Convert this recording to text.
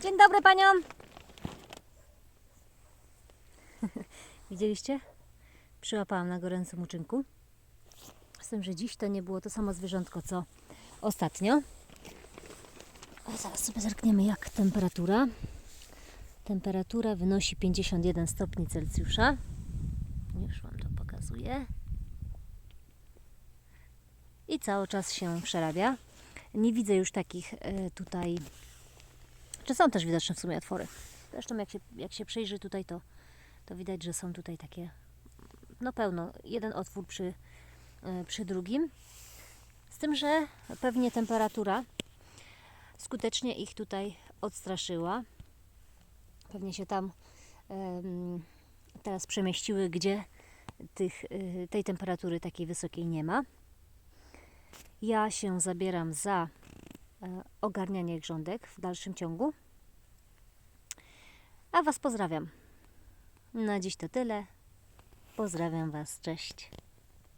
Dzień dobry paniom. Widzieliście? Przyłapałam na gorącym uczynku. Z tym, że dziś to nie było to samo zwierzątko, co ostatnio. Ale zaraz sobie zerkniemy, jak temperatura. Temperatura wynosi 51 stopni Celsjusza. Już Wam to pokazuję. I cały czas się przerabia. Nie widzę już takich e, tutaj. Czy są też widoczne w sumie otwory? Zresztą, jak się, jak się przyjrzy tutaj, to, to widać, że są tutaj takie. No pełno. Jeden otwór przy, e, przy drugim. Z tym, że pewnie temperatura skutecznie ich tutaj odstraszyła. Pewnie się tam em, teraz przemieściły, gdzie tych, y, tej temperatury takiej wysokiej nie ma. Ja się zabieram za e, ogarnianie grządek w dalszym ciągu. A Was pozdrawiam. Na dziś to tyle. Pozdrawiam Was. Cześć.